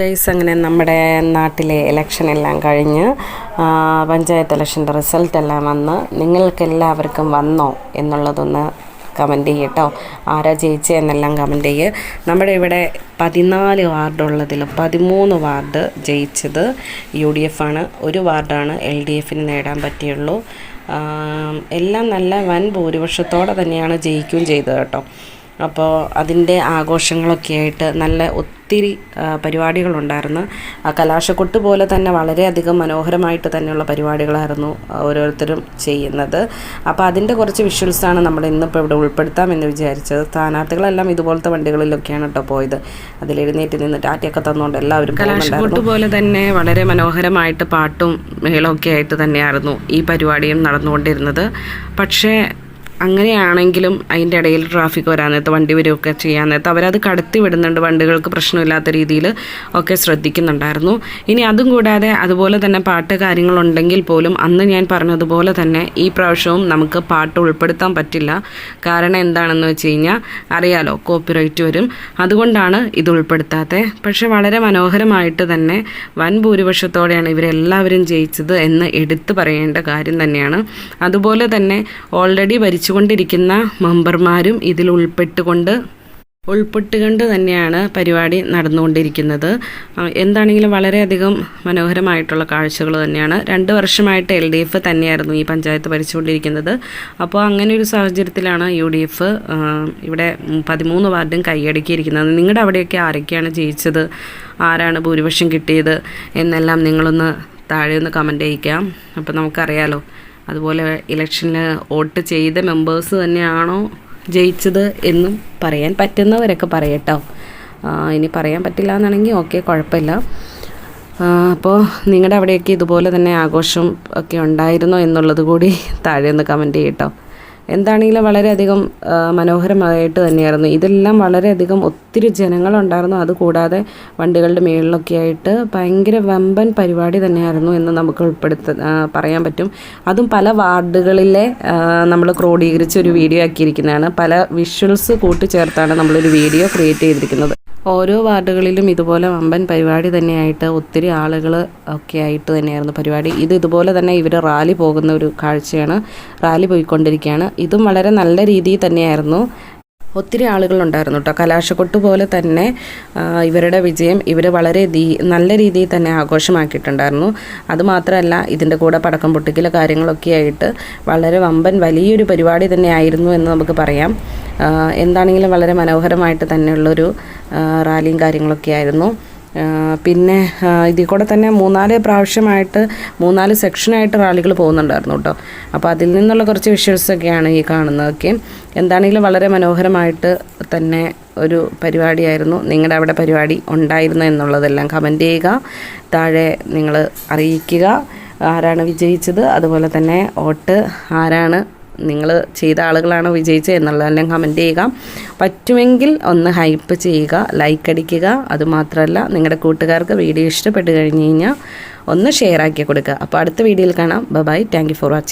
Guys അങ്ങനെ നമ്മുടെ നാട്ടിലെ ഇലക്ഷൻ എല്ലാം കഴിഞ്ഞ് പഞ്ചായത്ത് ഇലക്ഷന്റെ റിസൾട്ട് എല്ലാം വന്ന് നിങ്ങൾക്കെല്ലാവർക്കും വന്നോ എന്നുള്ളതൊന്ന് കമന്റ് ചെയ്യട്ടോ ആരാ ജയിച്ചേ എന്നെല്ലാം കമന്റ് ചെയ്യുക നമ്മുടെ ഇവിടെ പതിനാല് വാർഡുള്ളതിൽ പതിമൂന്ന് വാർഡ് ജയിച്ചത് യു ഡി എഫ് ആണ്. ഒരു വാർഡാണ് എൽ ഡി എഫിന് നേടാൻ പറ്റിയുള്ളൂ. എല്ലാം നല്ല വൻ ഭൂരിപക്ഷത്തോടെ തന്നെയാണ് ജയിക്കുകയും ചെയ്തത് കേട്ടോ. അപ്പോൾ അതിന്റെ ആഘോഷങ്ങളൊക്കെ ആയിട്ട് നല്ല ഒത്തിരി പരിപാടികളുണ്ടായിരുന്നു. ആ കലാശക്കൊട്ട് പോലെ തന്നെ വളരെയധികം മനോഹരമായിട്ട് തന്നെയുള്ള പരിപാടികളായിരുന്നു ഓരോരുത്തരും ചെയ്യുന്നത്. അപ്പോൾ അതിന്റെ കുറച്ച് വിഷ്വൽസാണ് നമ്മൾ ഇന്നിപ്പോൾ ഇവിടെ ഉൾപ്പെടുത്താമെന്ന് വിചാരിച്ചത്. സ്ഥാനാർത്ഥികളെല്ലാം ഇതുപോലത്തെ വണ്ടികളിലൊക്കെയാണ് കേട്ടോ പോയത്. അതിൽ എഴുന്നേറ്റ് നിന്ന് ടാറ്റയൊക്കെ തന്നുകൊണ്ട് എല്ലാവരും കലാശക്കൊട്ട് പോലെ തന്നെ വളരെ മനോഹരമായിട്ട് പാട്ടും മേളമൊക്കെ ആയിട്ട് തന്നെയായിരുന്നു ഈ പരിപാടിയും നടന്നുകൊണ്ടിരുന്നത്. പക്ഷേ അങ്ങനെയാണെങ്കിലും അതിന്റെ ഇടയിൽ ട്രാഫിക് വരാൻ നേരത്ത് വണ്ടി വരികയൊക്കെ ചെയ്യാൻ നേരത്ത് അവരത് കടത്തി വിടുന്നുണ്ട്. വണ്ടികൾക്ക് പ്രശ്നമില്ലാത്ത രീതിയിൽ ഒക്കെ ശ്രദ്ധിക്കുന്നുണ്ടായിരുന്നു. ഇനി അതും കൂടാതെ അതുപോലെ തന്നെ പാട്ട് കാര്യങ്ങളുണ്ടെങ്കിൽ പോലും അന്ന് ഞാൻ പറഞ്ഞതുപോലെ തന്നെ ഈ പ്രാവശ്യവും നമുക്ക് പാട്ട് ഉൾപ്പെടുത്താൻ പറ്റില്ല. കാരണം എന്താണെന്ന് വെച്ച് കഴിഞ്ഞാൽ അറിയാലോ കോപ്പിറൈറ്റ് വരും. അതുകൊണ്ടാണ് ഇത് ഉൾപ്പെടുത്താത്തത് പക്ഷെ വളരെ മനോഹരമായിട്ട് തന്നെ വൻ ഭൂരിപക്ഷത്തോടെയാണ് ഇവരെല്ലാവരും ജയിച്ചത് എന്ന് എടുത്തു പറയേണ്ട കാര്യം തന്നെയാണ്. അതുപോലെ തന്നെ ഓൾറെഡി ഭരിച്ചുകൊണ്ടിരിക്കുന്ന മെമ്പർമാരും ഇതിൽ ഉൾപ്പെട്ടുകൊണ്ട് ഉൾപ്പെട്ടുകൊണ്ട് തന്നെയാണ് പരിപാടി നടന്നുകൊണ്ടിരിക്കുന്നത്. എന്താണെങ്കിലും വളരെയധികം മനോഹരമായിട്ടുള്ള കാഴ്ചകൾ തന്നെയാണ്. രണ്ട് വർഷമായിട്ട് എൽ ഡി എഫ് തന്നെയായിരുന്നു ഈ പഞ്ചായത്ത് ഭരിച്ചുകൊണ്ടിരിക്കുന്നത്. അപ്പോൾ അങ്ങനെ ഒരു സാഹചര്യത്തിലാണ് യു ഡി എഫ് ഇവിടെ പതിമൂന്ന് വാർഡും കൈയടക്കിയിരിക്കുന്നത്. നിങ്ങളുടെ അവിടെയൊക്കെ ആരൊക്കെയാണ് ജയിച്ചത്? ആരാണ് ഭൂരിപക്ഷം കിട്ടിയത്? എന്നെല്ലാം നിങ്ങളൊന്ന് താഴെ ഒന്ന് കമന്റ് അയക്കാം അപ്പോൾ നമുക്കറിയാലോ അതുപോലെ ഇലക്ഷനിൽ വോട്ട് ചെയ്ത മെമ്പേഴ്സ് തന്നെയാണോ ജയിച്ചത് എന്നും പറയാൻ പറ്റുന്നവരൊക്കെ പറയട്ടോ. ഇനി പറയാൻ പറ്റില്ല എന്നാണെങ്കിൽ ഓക്കെ കുഴപ്പമില്ല. അപ്പോൾ നിങ്ങളുടെ അവിടെയൊക്കെ ഇതുപോലെ തന്നെ ആഘോഷം ഒക്കെ ഉണ്ടായിരുന്നോ എന്നുള്ളത് കൂടി താഴെ ഒന്ന് കമന്റ് ചെയ്യട്ടോ. എന്താണെങ്കിലും വളരെയധികം മനോഹരമായിട്ട് തന്നെയായിരുന്നു. ഇതെല്ലാം വളരെയധികം ഒത്തിരി ജനങ്ങളുണ്ടായിരുന്നു. അതുകൂടാതെ വണ്ടികളുടെ മേളിലൊക്കെ ആയിട്ട് ഭയങ്കര വമ്പൻ പരിപാടി തന്നെയായിരുന്നു എന്ന് നമുക്ക് ഉൾപ്പെടുത്ത പറയാൻ പറ്റും. അതും പല വാർഡുകളിലെ നമ്മൾ ക്രോഡീകരിച്ച് ഒരു വീഡിയോ ആക്കിയിരിക്കുന്നതാണ്. പല വിഷ്വൽസ് കൂട്ടിച്ചേർത്താണ് നമ്മളൊരു വീഡിയോ ക്രിയേറ്റ് ചെയ്തിരിക്കുന്നത്. ഓരോ വാർഡുകളിലും ഇതുപോലെ വമ്പൻ പരിപാടി തന്നെയായിട്ട് ഒത്തിരി ആളുകൾ ഒക്കെ ആയിട്ട് തന്നെയായിരുന്നു പരിപാടി. ഇത് ഇതുപോലെ തന്നെ ഇവർ റാലി പോകുന്ന ഒരു കാഴ്ചയാണ്. റാലി പോയിക്കൊണ്ടിരിക്കുകയാണ് ഇതും വളരെ നല്ല രീതിയിൽ തന്നെയായിരുന്നു. ഒത്തിരി ആളുകളുണ്ടായിരുന്നു കേട്ടോ കലാശക്കൊട്ട് പോലെ തന്നെ ഇവരുടെ വിജയം ഇവർ വളരെ ദീ- നല്ല രീതിയിൽ തന്നെ ആഘോഷമാക്കിയിട്ടുണ്ടായിരുന്നു. അതുമാത്രമല്ല ഇതിന്റെ കൂടെ പടക്കം പൊട്ടിക്കൽ കാര്യങ്ങളൊക്കെ ആയിട്ട് വളരെ വമ്പൻ വലിയൊരു പരിപാടി തന്നെ ആയിരുന്നു എന്ന് നമുക്ക് പറയാം. എന്താണെങ്കിലും വളരെ മനോഹരമായിട്ട് തന്നെയുള്ളൊരു റാലിയും കാര്യങ്ങളൊക്കെ ആയിരുന്നു. പിന്നെ ഇതിൽ കൂടെ തന്നെ മൂന്നാൽ പ്രാവശ്യമായിട്ട് മൂന്നാൽ സെക്ഷനായിട്ട് റാലികൾ പോകുന്നുണ്ടായിരുന്നു കേട്ടോ. അപ്പോൾ അതിൽ നിന്നുള്ള കുറച്ച് വിഷ്വൽസൊക്കെയാണ് ഈ കാണുന്നതൊക്കെ. എന്താണെങ്കിലും വളരെ മനോഹരമായിട്ട് തന്നെ ഒരു പരിപാടിയായിരുന്നു. നിങ്ങളുടെ അവിടെ പരിപാടി ഉണ്ടായിരുന്നു എന്നുള്ളതെല്ലാം കമന്റ് ചെയ്യുക. താഴെ നിങ്ങൾ അറിയിക്കുക ആരാണ് വിജയിച്ചത്. അതുപോലെ തന്നെ വോട്ട് ആരാണ് നിങ്ങൾ ചെയ്ത ആളുകളാണോ വിജയിച്ചത് എന്നുള്ളതെല്ലാം കമന്റ് ചെയ്യുക. പറ്റുമെങ്കിൽ ഒന്ന് ഹൈപ്പ് ചെയ്യുക ലൈക്ക് അടിക്കുക. അതുമാത്രമല്ല നിങ്ങളുടെ കൂട്ടുകാർക്ക് വീഡിയോ ഇഷ്ടപ്പെട്ട് കഴിഞ്ഞ് കഴിഞ്ഞാൽ ഒന്ന് ഷെയർ ആക്കി കൊടുക്കുക. അപ്പോൾ അടുത്ത വീഡിയോയിൽ കാണാം. Bye thank for watching